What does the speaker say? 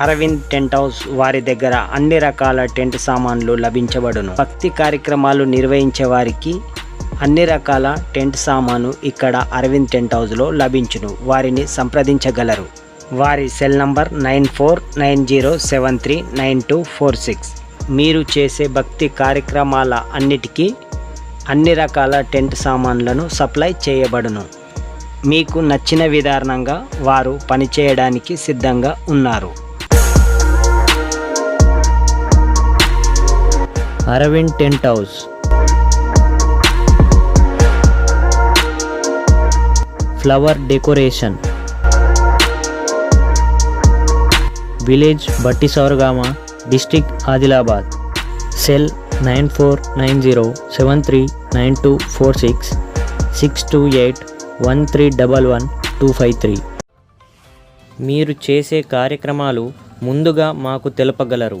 Arvind tent house వారి దగ్గర అన్ని రకాల టెంట్ సామాన్లు లభించబడును. భక్తి కార్యక్రమాలు నిర్వహించే వారికి అన్ని రకాల టెంట్ సామాను ఇక్కడ అరవింద్ టెంట్ హౌస్లో లభించును. వారిని సంప్రదించగలరు. వారి cell number nine four nine zero seven three nine two four six. మీరు చేసే భక్తి కార్యక్రమాల అన్నిటికీ అన్ని రకాల టెంట్ సామాన్లను సప్లై చేయబడును. మీకు నచ్చిన విధానంగా వారు పనిచేయడానికి సిద్ధంగా ఉన్నారు. Arvind tent house. Flower decoration. Village బట్టి సౌరగామ district Adilabad. Cell nine four nine zero seven three nine two four six six two eight one three double one two five three. మీరు చేసే కార్యక్రమాలు ముందుగా మాకు తెలుపగలరు.